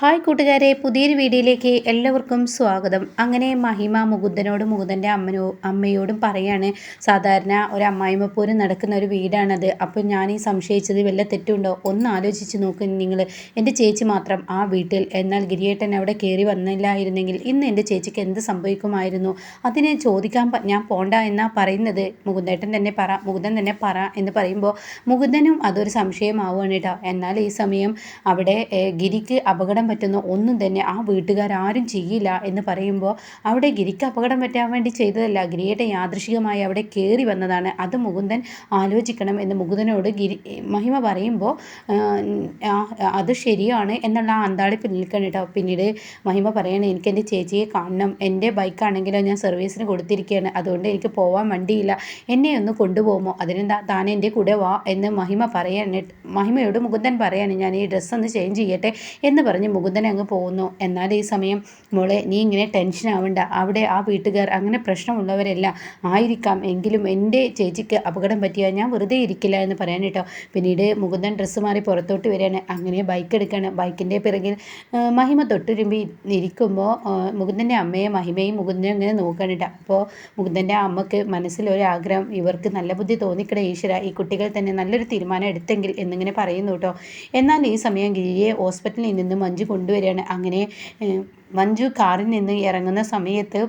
Hi കൂട്ടുകാരെ പുതിയൊരു വീഡിയോയിലേക്ക് എല്ലാവർക്കും സ്വാഗതം. അങ്ങനെ മഹിമ മുകുന്ദനോട് മുകുന്ദന്റെ അമ്മനോ അമ്മയോടും പറയാണ് സാധാരണ ഒരു അമ്മായിമ്മ പോലും നടക്കുന്ന ഒരു വീടാണത്. അപ്പോൾ ഞാൻ ഈ സംശയിച്ചത് വല്ല തെറ്റുണ്ടോ? ഒന്ന് ആലോചിച്ച് നോക്ക് നിങ്ങൾ എന്റെ ചേച്ചി മാത്രം ആ വീട്ടിൽ എന്നാൽ ഗിരിയേട്ടൻ അവിടെ കയറി വന്നില്ലായിരുന്നെങ്കിൽ ഇന്ന് എന്റെ ചേച്ചിക്ക് എന്ത് സംഭവിക്കുമായിരുന്നു? അതിനെ ചോദിക്കാൻ ഞാൻ പോണ്ട എന്നാ പറയുന്നത്? മുകുന്ദേട്ടൻ തന്നെ പറ മുകുന്ദൻ തന്നെ പറ എന്ന് പറയുമ്പോൾ മുകുന്ദനും അതൊരു സംശയമാവുകയാണ് കേട്ടോ എന്നാൽ ഈ സമയം അവിടെ ഗിരിക്ക് അപകടം പറ്റുന്ന ഒന്നും തന്നെ ആ വീട്ടുകാരും ചെയ്യില്ല എന്ന് പറയുമ്പോൾ അവിടെ ഗിരിക്ക് അപകടം പറ്റാൻ വേണ്ടി ചെയ്തതല്ല. ഗിരിയുടെ യാദൃശികമായി അവിടെ കയറി വന്നതാണ്. അത് മുകുന്ദൻ ആലോചിക്കണം എന്ന് മുകുന്ദനോട് ഗിരി മഹിമ പറയുമ്പോൾ അത് ശരിയാണ് എന്നുള്ള ആ അന്താളിപ്പിൽ നിൽക്കണം കേട്ടോ. പിന്നീട് മഹിമ പറയണേ എനിക്ക് എന്റെ ചേച്ചിയെ കാണണം. എന്റെ ബൈക്കാണെങ്കിലോ ഞാൻ സർവീസിന് കൊടുത്തിരിക്കുകയാണ്. അതുകൊണ്ട് എനിക്ക് പോവാൻ വണ്ടിയില്ല. എന്നെ ഒന്ന് കൊണ്ടുപോകുമോ? അതിനെന്താ? താൻ എന്റെ കൂടെ വാ എന്ന് മഹിമ പറയാൻ മഹിമയോട് മുകുന്ദൻ പറയാണ് ഞാൻ ഈ ഡ്രസ്സ് ഒന്ന് ചേഞ്ച് ചെയ്യട്ടെ എന്ന് പറഞ്ഞ് മുകുന്ദൻ അങ്ങ് പോകുന്നു എന്നാൽ ഈ സമയം മോളെ നീ ഇങ്ങനെ ടെൻഷൻ ആവണ്ട. അവിടെ ആ വീട്ടുകാർ അങ്ങനെ പ്രശ്നമുള്ളവരല്ല ആയിരിക്കാം. എങ്കിലും എന്റെ ചേച്ചിക്ക് അപകടം പറ്റിയാൽ ഞാൻ വെറുതെ ഇരിക്കില്ല എന്ന് പറയാൻ കേട്ടോ. പിന്നീട് മുകുന്ദൻ ഡ്രസ്സ് മാറി പുറത്തോട്ട് വരികയാണ്. അങ്ങനെ ബൈക്ക് എടുക്കുകയാണ് ബൈക്കിന്റെ പിറകിൽ മഹിമ തൊട്ടുരുമ്പി ഇരിക്കുമ്പോൾ മുകുന്ദന്റെ അമ്മയെ മഹിമയും മുകുന്ദനും ഇങ്ങനെ നോക്കുകയാണ് കേട്ടോ. അപ്പോൾ മുകുന്ദന്റെ അമ്മയ്ക്ക് മനസ്സിലൊരാഗ്രഹം ഇവർക്ക് നല്ല ബുദ്ധി തോന്നിക്കട ഈശ്വര ഈ കുട്ടികൾ തന്നെ നല്ലൊരു തീരുമാനം എടുത്തെങ്കിൽ എന്നിങ്ങനെ പറയുന്നു കേട്ടോ. എന്നാൽ ഈ സമയം ഗിരിയെ ഹോസ്പിറ്റലിൽ നിന്ന് മഞ്ജു കൊണ്ടുവരികയാണ്. അങ്ങനെ മഞ്ജു കാറിൽ നിന്ന് ഇറങ്ങുന്ന സമയത്ത്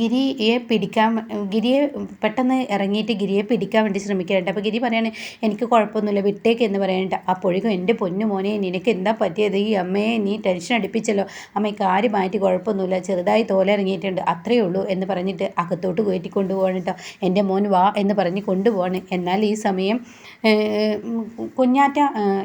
ഗിരിയെ പിടിക്കാൻ ഗിരിയെ പെട്ടെന്ന് ഇറങ്ങിയിട്ട് ഗിരിയെ പിടിക്കാൻ വേണ്ടി ശ്രമിക്കാറുണ്ട്. അപ്പോൾ ഗിരി പറയാണ് എനിക്ക് കുഴപ്പമൊന്നുമില്ല വിട്ടേക്ക് എന്ന് പറയാനുണ്ട് അപ്പോഴേക്കും എന്റെ പൊന്നു മോനെ നിനക്ക് എന്താ പറ്റിയത്? ഈ അമ്മയെ നീ ടെൻഷൻ അടുപ്പിച്ചല്ലോ. അമ്മയ്ക്ക് ആര് മാറ്റി കുഴപ്പമൊന്നുമില്ല. ചെറുതായി തോലിറങ്ങിയിട്ടുണ്ട്. അത്രയേ ഉള്ളൂ എന്ന് പറഞ്ഞിട്ട് അകത്തോട്ട് കയറ്റി കൊണ്ടുപോകണം കേട്ടോ. എന്റെ മോൻ വാ എന്ന് പറഞ്ഞ് കൊണ്ടുപോവാണ്. എന്നാൽ ഈ സമയം കുഞ്ഞാറ്റ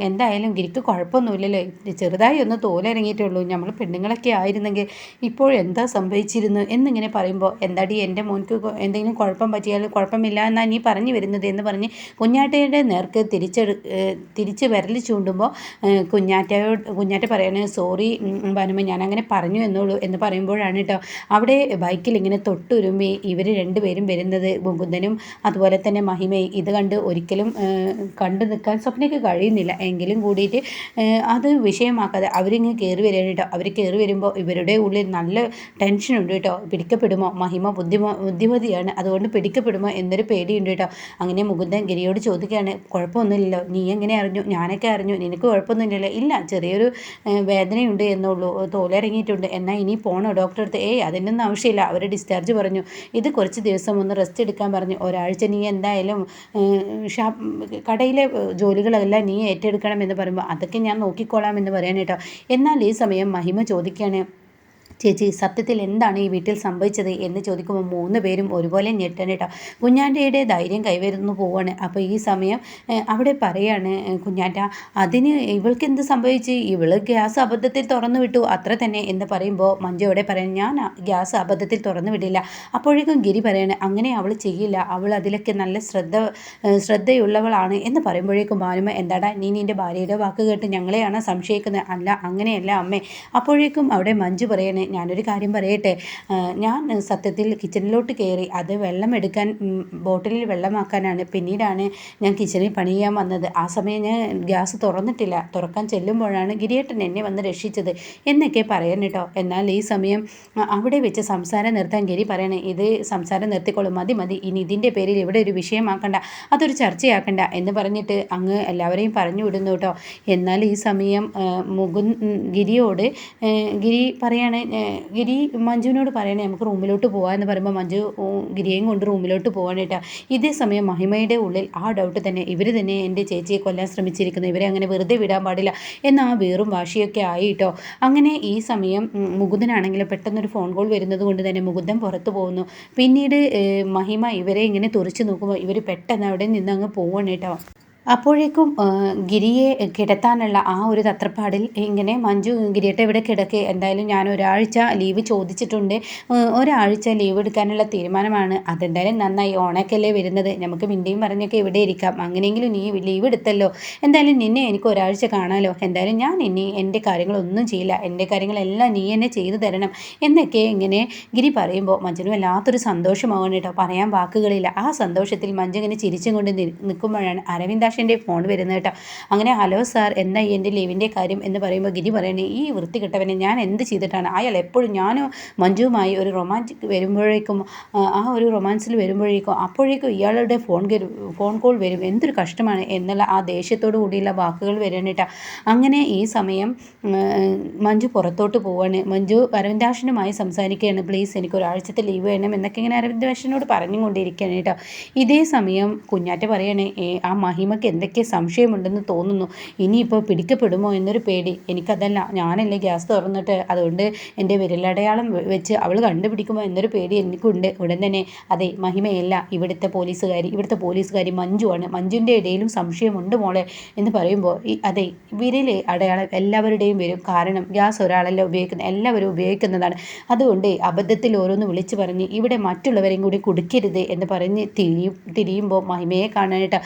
എന്തായാലും ഗിരിക്ക് കുഴപ്പമൊന്നുമില്ലല്ലോ. ചെറുതായി ഒന്ന് തോലിറങ്ങിയിട്ടുള്ളൂ നമ്മൾ പെണ്ണുങ്ങളൊക്കെ ആയിരുന്നെങ്കിൽ ഇപ്പോൾ എന്താ സംഭവിച്ചിരുന്നു എന്നിങ്ങനെ പറയും പറയുമ്പോൾ എന്താടി എന്റെ മോൻക്ക് എന്തെങ്കിലും കുഴപ്പം പറ്റിയാൽ കുഴപ്പമില്ല എന്നാണ് നീ പറഞ്ഞു വരുന്നത്? എന്ന് പറഞ്ഞ് കുഞ്ഞാറ്റയുടെ നേർക്ക് തിരിച്ചെടു തിരിച്ച് വിരൽ ചൂണ്ടുമ്പോൾ കുഞ്ഞാറ്റയോട് കുഞ്ഞാറ്റ പറയാണ് സോറി വനുമ ഞാൻ അങ്ങനെ പറഞ്ഞു എന്നുള്ളൂ എന്ന് പറയുമ്പോഴാണ് കേട്ടോ അവിടെ ബൈക്കിൽ ഇങ്ങനെ തൊട്ടുരുമ്പി ഇവർ രണ്ടുപേരും വരുന്നത്. മുകുന്ദനും അതുപോലെ തന്നെ മഹിമയും. ഇത് കണ്ട് ഒരിക്കലും കണ്ടു നിൽക്കാൻ സ്വപ്നയ്ക്ക് കഴിയുന്നില്ല. എങ്കിലും കൂടിയിട്ട് അത് വിഷയമാക്കാതെ അവരിങ്ങ് കയറി വരികയാണ് കേട്ടോ അവർ കയറി വരുമ്പോൾ ഇവരുടെ ഉള്ളിൽ നല്ല ടെൻഷനുണ്ട് കേട്ടോ പിടിക്കപ്പെടും. പിടിക്കപ്പെടുമോ മഹിമ ബുദ്ധിമ ബുദ്ധിമതിയാണ്. അതുകൊണ്ട് പിടിക്കപ്പെടുമോ എന്നൊരു പേടിയുണ്ട് കേട്ടോ. അങ്ങനെ മുകുന്ദൻ ഗിരിയോട് ചോദിക്കുകയാണ് കുഴപ്പമൊന്നുമില്ലല്ലോ. നീ എങ്ങനെ അറിഞ്ഞു? ഞാനൊക്കെ അറിഞ്ഞു. നിനക്ക് കുഴപ്പമൊന്നുമില്ലല്ലോ. ഇല്ല ചെറിയൊരു വേദനയുണ്ട് എന്നുള്ളൂ. തോലിറങ്ങിയിട്ടുണ്ട്. എന്നാൽ ഇനി പോണോ ഡോക്ടറെ അടുത്ത്? ഏയ് അതിനൊന്നും ആവശ്യമില്ല. അവർ ഡിസ്ചാർജ് പറഞ്ഞു. ഇത് കുറച്ച് ദിവസം ഒന്ന് റെസ്റ്റ് എടുക്കാൻ പറഞ്ഞു. ഒരാഴ്ച നീ എന്തായാലും ഷാ കടയിലെ ജോലികളെല്ലാം നീ ഏറ്റെടുക്കണം എന്ന് പറയുമ്പോൾ അതൊക്കെ ഞാൻ നോക്കിക്കോളാം എന്ന് പറയാൻ കേട്ടോ. എന്നാൽ ഈ സമയം മഹിമ ചോദിക്കുകയാണ് ചേച്ചി സത്യത്തിൽ എന്താണ് ഈ വീട്ടിൽ സംഭവിച്ചത് എന്ന് ചോദിക്കുമ്പോൾ മൂന്ന് പേരും ഒരുപോലെ ഞെട്ടണം കേട്ടോ. കുഞ്ഞാന്റെയുടെ ധൈര്യം കൈവരുന്നു പോവാണ്. അപ്പോൾ ഈ സമയം അവിടെ പറയാണ് കുഞ്ഞാറ്റ അതിന് ഇവൾക്ക് എന്ത് സംഭവിച്ച്? ഇവൾ ഗ്യാസ് അബദ്ധത്തിൽ തുറന്നു വിട്ടു. അത്ര തന്നെ എന്ന് പറയുമ്പോൾ മഞ്ജു അവിടെ പറയാൻ ഞാൻ ഗ്യാസ് അബദ്ധത്തിൽ തുറന്നു വിടില്ല. അപ്പോഴേക്കും ഗിരി പറയാണ് അങ്ങനെ അവൾ ചെയ്യില്ല. അവൾ അതിലൊക്കെ നല്ല ശ്രദ്ധ ശ്രദ്ധയുള്ളവളാണ്. എന്ന് പറയുമ്പോഴേക്കും ഭാനുമ എന്താടാ നീ നിന്റെ ഭാര്യയുടെ വാക്ക് കേട്ട് ഞങ്ങളെയാണ് സംശയിക്കുന്നത്? അല്ല അങ്ങനെയല്ല അമ്മേ. അപ്പോഴേക്കും അവിടെ മഞ്ജു പറയണേ ഞാനൊരു കാര്യം പറയട്ടെ. ഞാൻ സത്യത്തിൽ കിച്ചണിലോട്ട് കയറി അത് വെള്ളം എടുക്കാൻ ബോട്ടിലിൽ വെള്ളമാക്കാനാണ്. പിന്നീടാണ് ഞാൻ കിച്ചണിൽ പണി ചെയ്യാൻ വന്നത്. ആ സമയം ഞാൻ ഗ്യാസ് തുറന്നിട്ടില്ല. തുറക്കാൻ ചെല്ലുമ്പോഴാണ് ഗിരിയേട്ടൻ എന്നെ വന്ന് രക്ഷിച്ചത്. എന്നൊക്കെ പറയാൻ കേട്ടോ. എന്നാൽ ഈ സമയം അവിടെ വെച്ച് സംസാരം നിർത്താൻ ഗിരി പറയണേ ഇത് സംസാരം നിർത്തിക്കോളും. മതി മതി. ഇനി ഇതിന്റെ പേരിൽ ഇവിടെ ഒരു വിഷയമാക്കണ്ട. അതൊരു ചർച്ചയാക്കണ്ട എന്ന് പറഞ്ഞിട്ട് അങ്ങ് എല്ലാവരെയും പറഞ്ഞു വിടുന്നു കേട്ടോ. എന്നാൽ ഈ സമയം മുകുന്ദ് ഗിരിയോട് ഗിരി പറയാണ് ഗിരി മഞ്ജുവിനോട് പറയണേ നമുക്ക് റൂമിലോട്ട് പോകാമെന്ന് പറയുമ്പോൾ മഞ്ജു ഗിരിയെയും കൊണ്ട് റൂമിലോട്ട് പോകാനായിട്ടാ ഇതേ സമയം മഹിമയുടെ ഉള്ളിൽ ആ ഡൗട്ട് തന്നെ. ഇവർ തന്നെ എന്റെ ചേച്ചിയെ കൊല്ലാൻ ശ്രമിച്ചിരിക്കുന്നു. ഇവരെ അങ്ങനെ വെറുതെ വിടാൻ പാടില്ല. എന്ന ആ വേറും വാശിയൊക്കെ ആയിട്ടോ അങ്ങനെ ഈ സമയം മുകുന്ദനാണെങ്കിൽ പെട്ടെന്നൊരു ഫോൺ കോൾ വരുന്നത് കൊണ്ട് തന്നെ മുകുന്ദൻ പുറത്തു പോകുന്നു. പിന്നീട് മഹിമ ഇവരെ ഇങ്ങനെ തുറച്ചു നോക്കുമ്പോൾ ഇവർ പെട്ടെന്ന് അവിടെ നിന്ന് അങ്ങ് പോവണേട്ടോ അപ്പോഴേക്കും ഗിരിയെ കിടത്താനുള്ള ആ ഒരു തത്രപ്പാടിൽ ഇങ്ങനെ മഞ്ജു ഗിരിയേട്ട ഇവിടെ കിടക്കേ? എന്തായാലും ഞാൻ ഒരാഴ്ച ലീവ് ചോദിച്ചിട്ടുണ്ട്. ഒരാഴ്ച ലീവ് എടുക്കാനുള്ള തീരുമാനമാണ്. അതെന്തായാലും നന്നായി ഓണക്കല്ലേ വരുന്നത്. നമുക്ക് മിണ്ടിയും പറഞ്ഞൊക്കെ ഇവിടെ ഇരിക്കാം. അങ്ങനെയെങ്കിലും നീ ലീവ് എടുത്തല്ലോ. എന്തായാലും നിന്നെ എനിക്ക് ഒരാഴ്ച കാണാമല്ലോ എന്തായാലും ഞാൻ ഇനി എന്റെ കാര്യങ്ങളൊന്നും ചെയ്യില്ല. എന്റെ കാര്യങ്ങളെല്ലാം നീ എന്നെ ചെയ്തു തരണം എന്നൊക്കെ ഇങ്ങനെ ഗിരി പറയുമ്പോൾ മഞ്ജുന് വല്ലാത്തൊരു സന്തോഷമാകണം കേട്ടോ. പറയാൻ വാക്കുകളില്ല. ആ സന്തോഷത്തിൽ മഞ്ജു ഇങ്ങനെ ചിരിച്ചും കൊണ്ട് നിൽക്കുമ്പോഴാണ് അരവിന്ദ ദാഷിന്റെ ഫോൺ വരുന്നത് കേട്ടോ. അങ്ങനെ ഹലോ സാർ എന്നാ എന്റെ ലീവിന്റെ കാര്യം? എന്ന് പറയുമ്പോൾ ഗിരി പറയണേ ഈ വൃത്തി കിട്ടവനെ ഞാൻ എന്ത് ചെയ്തിട്ടാണ്? അയാൾ എപ്പോഴും ഞാനും മഞ്ജുവുമായി ഒരു റൊമാന്റിക് വരുമ്പോഴേക്കും ആ ഒരു റൊമാൻസിൽ വരുമ്പോഴേക്കും അപ്പോഴേക്കും ഇയാളുടെ ഫോൺ ഫോൺ കോൾ വരും. എന്തൊരു കഷ്ടമാണ് എന്നുള്ള ആ ദേഷ്യത്തോടു കൂടിയുള്ള വാക്കുകൾ വരാനിട്ട അങ്ങനെ ഈ സമയം മഞ്ജു പുറത്തോട്ട് പോവാണ്. മഞ്ജു അരവിന്ദാഷനുമായി സംസാരിക്കുകയാണ്. പ്ലീസ് എനിക്ക് ഒരാഴ്ചത്തെ ലീവ് വേണം എന്നൊക്കെ ഇങ്ങനെ അരവിന്ദാഷനോട് പറഞ്ഞുകൊണ്ടിരിക്കുകയാണ് കേട്ടോ. ഇതേ സമയം കുഞ്ഞാറ്റ പറയണേ ആ മഹിമയ്ക്ക് എന്തൊക്കെ സംശയമുണ്ടെന്ന് തോന്നുന്നു? ഇനിയിപ്പോൾ പിടിക്കപ്പെടുമോ എന്നൊരു പേടി. എനിക്കതല്ല. ഞാനല്ലേ ഗ്യാസ് തുറന്നിട്ട് അതുകൊണ്ട് എന്റെ വിരലടയാളം വെച്ച് അവൾ കണ്ടുപിടിക്കുമോ എന്നൊരു പേടി എനിക്കുണ്ട്. ഉടൻ തന്നെ. അതെ മഹിമയല്ല. ഇവിടുത്തെ പോലീസുകാരി ഇവിടുത്തെ പോലീസുകാരി മഞ്ജുവാണ്. മഞ്ജുവിന്റെ ഇടയിലും സംശയമുണ്ട് മോളെ എന്ന് പറയുമ്പോൾ ഈ അതെ വിരൽ അടയാളം എല്ലാവരുടെയും വരും. കാരണം ഗ്യാസ് ഒരാളല്ല ഉപയോഗിക്കുന്നത് എല്ലാവരും ഉപയോഗിക്കുന്നതാണ്. അതുകൊണ്ട് അബദ്ധത്തിൽ ഓരോന്ന് വിളിച്ചു പറഞ്ഞ് ഇവിടെ മറ്റുള്ളവരെയും കൂടി കുടിക്കരുത് എന്ന് പറഞ്ഞ് തിരിയും തിരിയുമ്പോൾ മഹിമയെ കാണാനായിട്ട്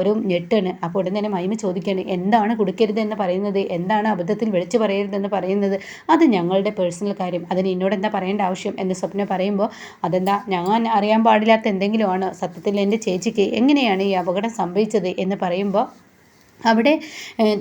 ഇവരെല്ലാവരും ഞെട്ടാണ്. അപ്പോൾ ഉടൻ തന്നെ മൈമ ചോദിക്കുകയാണ് എന്താണ് കൊടുക്കരുത് എന്ന് പറയുന്നത്? എന്താണ് അബദ്ധത്തിൽ വിളിച്ചു പറയരുതെന്ന് പറയുന്നത്? അത് ഞങ്ങളുടെ പേഴ്സണൽ കാര്യം. അതിന് എന്നോട് എന്താ പറയേണ്ട ആവശ്യം? എന്ന് സ്വപ്ന പറയുമ്പോൾ അതെന്താ? ഞാൻ അറിയാൻ പാടില്ലാത്ത എന്തെങ്കിലുമാണ്? സത്യത്തിൽ എന്റെ ചേച്ചിക്ക് എങ്ങനെയാണ് ഈ അപകടം സംഭവിച്ചത്? എന്ന് പറയുമ്പോൾ അവിടെ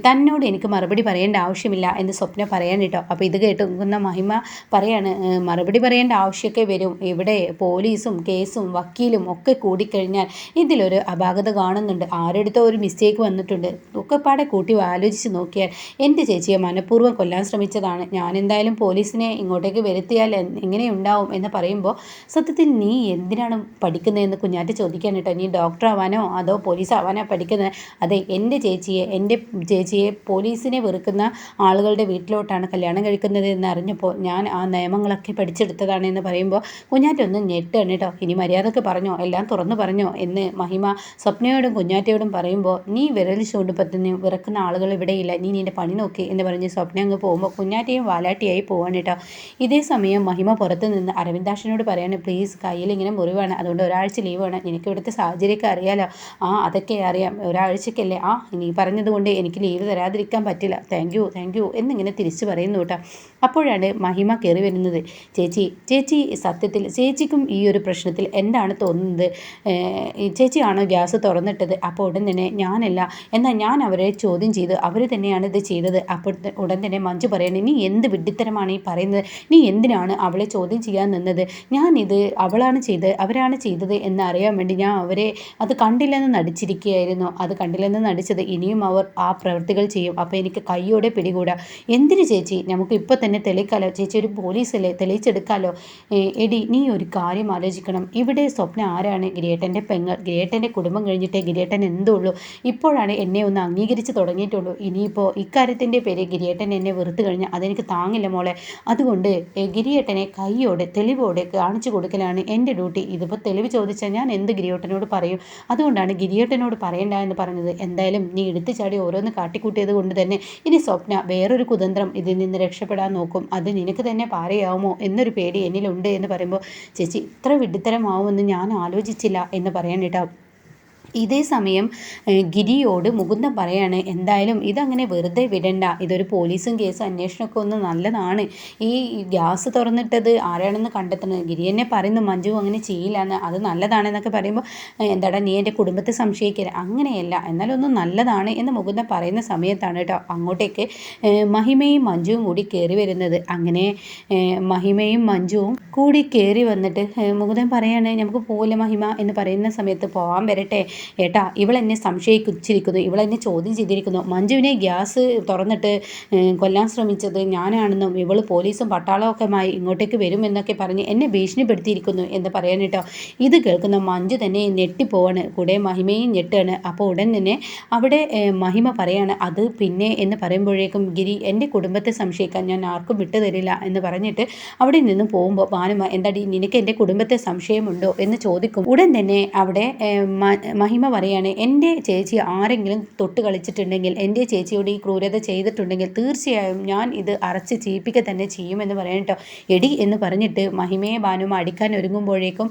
തന്നോട് എനിക്ക് മറുപടി പറയേണ്ട ആവശ്യമില്ല എന്ന് സ്വപ്ന പറയാൻ കേട്ടോ. അപ്പോൾ ഇത് കേട്ടുന്ന മഹിമ പറയാണ് മറുപടി പറയേണ്ട ആവശ്യമൊക്കെ വരും. ഇവിടെ പോലീസും കേസും വക്കീലും ഒക്കെ കൂടിക്കഴിഞ്ഞാൽ ഇതിലൊരു അപാകത കാണുന്നുണ്ട്. ആരെടുത്തോ ഒരു മിസ്റ്റേക്ക് വന്നിട്ടുണ്ട്. ഒക്കെ പാടെ കൂട്ടി ആലോചിച്ച് നോക്കിയാൽ എന്റെ ചേച്ചിയെ മനഃപൂർവം കൊല്ലാൻ ശ്രമിച്ചതാണ്? ഞാൻ എന്തായാലും പോലീസിനെ ഇങ്ങോട്ടേക്ക് വരുത്തിയാൽ എങ്ങനെയുണ്ടാവും എന്ന് പറയുമ്പോൾ സത്യത്തിൽ നീ എന്തിനാണ് പഠിക്കുന്നതെന്ന് കുഞ്ഞാറ്റ് ചോദിക്കാൻ കേട്ടോ. നീ ഡോക്ടർ ആവാനോ അതോ പോലീസ് ആവാനോ പഠിക്കുന്നത്? അതെ എന്റെ ചേച്ചി ചേച്ചിയെ എന്റെ ചേച്ചിയെ പോലീസിനെ വെറുക്കുന്ന ആളുകളുടെ വീട്ടിലോട്ടാണ് കല്യാണം കഴിക്കുന്നത് എന്ന് അറിഞ്ഞപ്പോൾ ഞാൻ ആ നിയമങ്ങളൊക്കെ പഠിച്ചെടുത്തതാണ് എന്ന് പറയുമ്പോൾ കുഞ്ഞാറ്റൊന്ന് ഞെട്ടാണ് കേട്ടോ. ഇനി മര്യാദയ്ക്ക് പറഞ്ഞോ? എല്ലാം തുറന്നു പറഞ്ഞോ? എന്ന് മഹിമ സ്വപ്നയോടും കുഞ്ഞാറ്റയോടും പറയുമ്പോൾ നീ വിരൽ ചൂണ്ടുപ്പത്തിന് വിറക്കുന്ന ആളുകൾ ഇവിടെയില്ല നീ നിന്റെ പണി നോക്കി. എന്ന് പറഞ്ഞ് സ്വപ്ന അങ്ങ് പോകുമ്പോൾ കുഞ്ഞാറ്റയും വാലാട്ടിയായി പോവാണ് കേട്ടോ. ഇതേ സമയം മഹിമ പുറത്ത് നിന്ന് അരവിന്ദാക്ഷനോട് പറയാണ് പ്ലീസ് കയ്യിൽ ഇങ്ങനെ മുറിവാണ്. അതുകൊണ്ട് ഒരാഴ്ച ലീവ് വേണം എനിക്ക് ഇവിടുത്തെ സാഹചര്യമൊക്കെ അറിയാലോ. ആ അതൊക്കെ അറിയാം. ഒരാഴ്ചക്കല്ലേ? ആ ഇനി പറഞ്ഞതുകൊണ്ട് എനിക്ക് ലീവ് തരാതിരിക്കാൻ പറ്റില്ല. താങ്ക് യു താങ്ക് യു എന്നിങ്ങനെ തിരിച്ചു പറയുന്നു കേട്ടോ. അപ്പോഴാണ് മഹിമ കയറി വരുന്നത്. ചേച്ചി ചേച്ചി സത്യത്തിൽ ചേച്ചിക്കും ഈ ഒരു പ്രശ്നത്തിൽ എന്താണ് തോന്നുന്നത്? ചേച്ചിയാണോ ഗ്യാസ് തുറന്നിട്ടത്? അപ്പോൾ ഉടൻ തന്നെ ഞാനല്ല. എന്നാൽ ഞാൻ അവരെ ചോദ്യം ചെയ്ത്. അവർ തന്നെയാണ് ഇത് ചെയ്തത്. അപ്പോൾ ഉടൻ തന്നെ മഞ്ജു പറയണേ നീ എന്ത് വിഡ്ഢിത്തരമാണ് ഈ പറയുന്നത്? നീ എന്തിനാണ് അവളെ ചോദ്യം ചെയ്യാൻ നിന്നത്? ഞാൻ ഞാനിത് അവളാണ് ചെയ്തത് അവരാണ് ചെയ്തത് എന്നറിയാൻ വേണ്ടി ഞാൻ അവരെ അത് കണ്ടില്ലെന്ന് നടിച്ചിരിക്കുകയായിരുന്നു. അത് കണ്ടില്ലെന്ന് നടിച്ചത് ഇനിയും അവർ ആ പ്രവൃത്തികൾ ചെയ്യും. അപ്പോൾ എനിക്ക് കൈയോടെ പിടികൂടാ. എന്തിന് ചേച്ചി? നമുക്ക് ഇപ്പോൾ തന്നെ തെളിയിക്കാലോ? ചേച്ചി ഒരു പോലീസല്ലേ തെളിയിച്ചെടുക്കാലോ? എടി നീ ഒരു കാര്യം ആലോചിക്കണം. ഇവിടെ സ്വപ്ന ആരാണ്? ഗ്രേട്ടന്റെ പെങ്ങൾ. ഗ്രേട്ടന്റെ കുടുംബം കഴിഞ്ഞിട്ടേ ഗ്രേട്ടൻ എന്തുള്ളൂ? ഇപ്പോഴാണ് എന്നെ ഒന്ന് അംഗീകരിച്ച് തുടങ്ങിയിട്ടുള്ളൂ. ഇനിയിപ്പോൾ ഇക്കാര്യത്തിന്റെ പേര് ഗിരിയേട്ടൻ എന്നെ വെറുത്തു കഴിഞ്ഞാൽ അതെനിക്ക് താങ്ങില്ല മോളെ. അതുകൊണ്ട് ഗിരിയേട്ടനെ കൈയോടെ തെളിവോടെ കാണിച്ചു കൊടുക്കലാണ് എന്റെ ഡ്യൂട്ടി. ഇതിപ്പോൾ തെളിവ് ചോദിച്ചാൽ ഞാൻ എന്ത് ഗിരിയേട്ടനോട് പറയും? അതുകൊണ്ടാണ് ഗിരിയേട്ടനോട് പറയണ്ട എന്ന് പറഞ്ഞത്. എന്തായാലും നീ എടുത്തു ചാടി ഓരോന്ന് കാട്ടിക്കൂട്ടിയത് കൊണ്ട് തന്നെ ഇനി സ്വപ്ന വേറൊരു കുതന്ത്രം ഇതിൽ നിന്ന് രക്ഷപ്പെടാൻ നോക്കും. അത് നിനക്ക് തന്നെ പാരയാവുമോ? എന്നൊരു പേടി എന്നിലുണ്ട് എന്ന് പറയുമ്പോൾ ചേച്ചി ഇത്ര വിഡ്ഢിത്തരമാവുമെന്ന് ഞാൻ ആലോചിച്ചില്ല എന്ന് പറയാൻ കേട്ടോ ഇതേ സമയം ഗിരിയോട് മുകുന്ദൻ പറയാണ് എന്തായാലും ഇതങ്ങനെ വെറുതെ വിടണ്ട. ഇതൊരു പോലീസും കേസും അന്വേഷണമൊക്കെ ഒന്ന് നല്ലതാണ്. ഈ ഗ്യാസ് തുറന്നിട്ടത് ആരാണെന്ന് കണ്ടെത്തണത് ഗിരി എന്നെ പറയുന്നു മഞ്ജു അങ്ങനെ ചെയ്യില്ല എന്ന് അത് നല്ലതാണെന്നൊക്കെ പറയുമ്പോൾ എന്താടാ നീ എന്റെ കുടുംബത്തെ സംശയിക്കരുത് അങ്ങനെയല്ല എന്നാലൊന്നും നല്ലതാണ് എന്ന് മുകുന്ദൻ പറയുന്ന സമയത്താണ് കേട്ടോ അങ്ങോട്ടേക്ക് മഹിമയും മഞ്ജുവും കൂടി കയറി വരുന്നത്. അങ്ങനെ മഹിമയും മഞ്ജുവും കൂടി കയറി വന്നിട്ട് മുകുന്ദൻ പറയാണ് നമുക്ക് പോലെ മഹിമ? എന്ന് പറയുന്ന സമയത്ത് പോകാൻ വരട്ടെ. ഏട്ടാ ഇവളെന്നെ സംശയിച്ചിരിക്കുന്നു ഇവളെന്നെ ചോദ്യം ചെയ്തിരിക്കുന്നു. മഞ്ജുവിനെ ഗ്യാസ് തുറന്നിട്ട് കൊല്ലാൻ ശ്രമിച്ചത് ഞാനാണെന്നും ഇവൾ പോലീസും പട്ടാളമൊക്കെയുമായി ഇങ്ങോട്ടേക്ക് വരുമെന്നൊക്കെ പറഞ്ഞ് എന്നെ ഭീഷണിപ്പെടുത്തിയിരിക്കുന്നു എന്ന് പറയാൻ ഇത് കേൾക്കുന്ന മഞ്ജു തന്നെ ഞെട്ടിപ്പോവാണ്. കൂടെ മഹിമയും ഞെട്ടാണ്. അപ്പോൾ ഉടൻ തന്നെ അവിടെ മഹിമ പറയാണ് അത് പിന്നെ എന്ന് പറയുമ്പോഴേക്കും ഗിരി എന്റെ കുടുംബത്തെ സംശയിക്കാൻ ഞാൻ ആർക്കും വിട്ടു തരില്ല എന്ന് പറഞ്ഞിട്ട് അവിടെ നിന്ന് പോകുമ്പോൾ ഭാനുമ എന്താടി നിനക്ക് എന്റെ കുടുംബത്തെ സംശയമുണ്ടോ എന്ന് ചോദിക്കും. ഉടൻ തന്നെ അവിടെ മഹിമ പറയാണ് എന്റെ ചേച്ചി ആരെങ്കിലും തൊട്ട് കളിച്ചിട്ടുണ്ടെങ്കിൽ എന്റെ ചേച്ചിയോട് ഈ ക്രൂരത ചെയ്തിട്ടുണ്ടെങ്കിൽ തീർച്ചയായും ഞാൻ ഇത് അറച്ച് ചീപ്പിക്കുക തന്നെ ചെയ്യുമെന്ന് പറയാൻ എടി എന്ന് പറഞ്ഞിട്ട് മഹിമയെ ബാനുമ അടിക്കാൻ ഒരുങ്ങുമ്പോഴേക്കും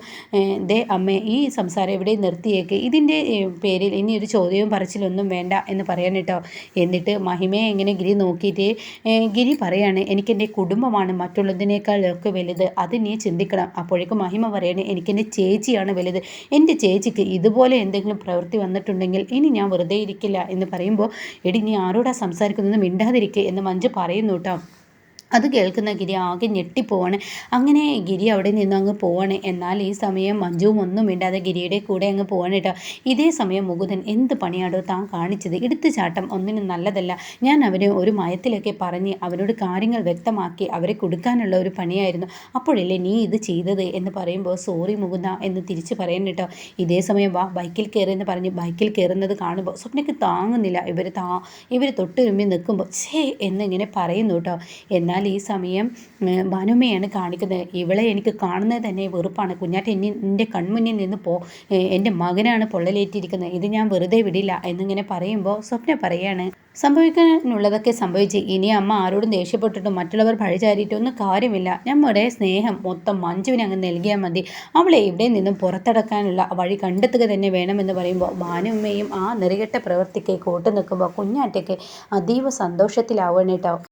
ദേ അമ്മ ഈ സംസാരം എവിടെ നിർത്തിയേക്ക്. ഇതിന്റെ പേരിൽ ഇനി ഒരു ചോദ്യവും പറച്ചിലൊന്നും വേണ്ട എന്ന് പറയാൻ കേട്ടോ എന്നിട്ട് മഹിമയെ എങ്ങനെ ഗിരി നോക്കിയിട്ട് ഗിരി പറയാണ് എനിക്കെന്റെ കുടുംബമാണ് മറ്റുള്ളതിനേക്കാളൊക്കെ വലുത് അത് നീ ചിന്തിക്കണം. അപ്പോഴേക്കും മഹിമ പറയണേ എനിക്കെന്റെ ചേച്ചിയാണ് വലുത്. എന്റെ ചേച്ചിക്ക് ഇതുപോലെ എന്തെങ്കിലും എന്തെങ്കിലും പ്രവൃത്തി വന്നിട്ടുണ്ടെങ്കിൽ ഇനി ഞാൻ വെറുതെ ഇരിക്കില്ല എന്ന് പറയുമ്പോൾ എടി നീ ആരോടാ സംസാരിക്കുന്നത് മിണ്ടാതിരിക്കുക എന്ന് മഞ്ജു പറയുന്നു കേട്ടോ. അത് കേൾക്കുന്ന ഗിരി ആകെ ഞെട്ടിപ്പോവാണ്. അങ്ങനെ ഗിരി അവിടെ നിന്ന് അങ്ങ് പോവാണ്. എന്നാൽ ഈ സമയം മഞ്ജുവും ഒന്നും മിണ്ടാതെ ഗിരിയുടെ കൂടെ അങ്ങ് പോവാണ് കേട്ടോ. ഇതേ സമയം മുകുന്ദൻ എന്ത് പണിയാടോ താൻ കാണിച്ചത്? എടുത്തുചാട്ടം ഒന്നിനും നല്ലതല്ല. ഞാൻ അവന് ഒരു മയത്തിലൊക്കെ പറഞ്ഞ് അവനോട് കാര്യങ്ങൾ വ്യക്തമാക്കി അവരെ കൊടുക്കാനുള്ള ഒരു പണിയായിരുന്നു. അപ്പോഴല്ലേ നീ ഇത് ചെയ്തത് എന്ന് പറയുമ്പോൾ സോറി മുകുന്ദ എന്ന് തിരിച്ച് പറയാൻ കേട്ടോ. ഇതേ സമയം വാ ബൈക്കിൽ കയറിയെന്ന് പറഞ്ഞ് ബൈക്കിൽ കയറുന്നത് കാണുമ്പോൾ സ്വപ്നയ്ക്ക് താങ്ങുന്നില്ല. ഇവർ താ ഇവർ തൊട്ടുരുമ്പി നിൽക്കുമ്പോൾ ഛേ എന്നിങ്ങനെ പറയുന്നു കേട്ടോ. എന്നാൽ എന്നാൽ ഈ സമയം ഭാനുമ്മയാണ് കാണിക്കുന്നത്. ഇവളെ എനിക്ക് കാണുന്നത് തന്നെ വെറുപ്പാണ്. കുഞ്ഞാറ്റ എന്നെ എന്റെ കൺമുന്നിൽ നിന്ന് പോ. എന്റെ മകനാണ് പൊള്ളലേറ്റിരിക്കുന്നത്. ഇത് ഞാൻ വെറുതെ വിടില്ല എന്നിങ്ങനെ പറയുമ്പോൾ സ്വപ്ന പറയാണ് സംഭവിക്കാനുള്ളതൊക്കെ സംഭവിച്ച്. ഇനി അമ്മ ആരോടും ദേഷ്യപ്പെട്ടിട്ടും മറ്റുള്ളവർ പഴിചാരിയിട്ടൊന്നും കാര്യമില്ല. നമ്മുടെ സ്നേഹം മൊത്തം മഞ്ജുവിനെ അങ്ങ് നൽകിയാൽ മതി. അവളെ ഇവിടെ നിന്നും പുറത്തടക്കാനുള്ള വഴി കണ്ടെത്തുക തന്നെ വേണമെന്ന് പറയുമ്പോൾ ഭാനുമ്മയും ആ നെറികെട്ട പ്രവൃത്തിക്ക് കൂട്ടു നിൽക്കുമ്പോൾ കുഞ്ഞാറ്റയ്ക്ക് അതീവ സന്തോഷത്തിലാവണേട്ടോ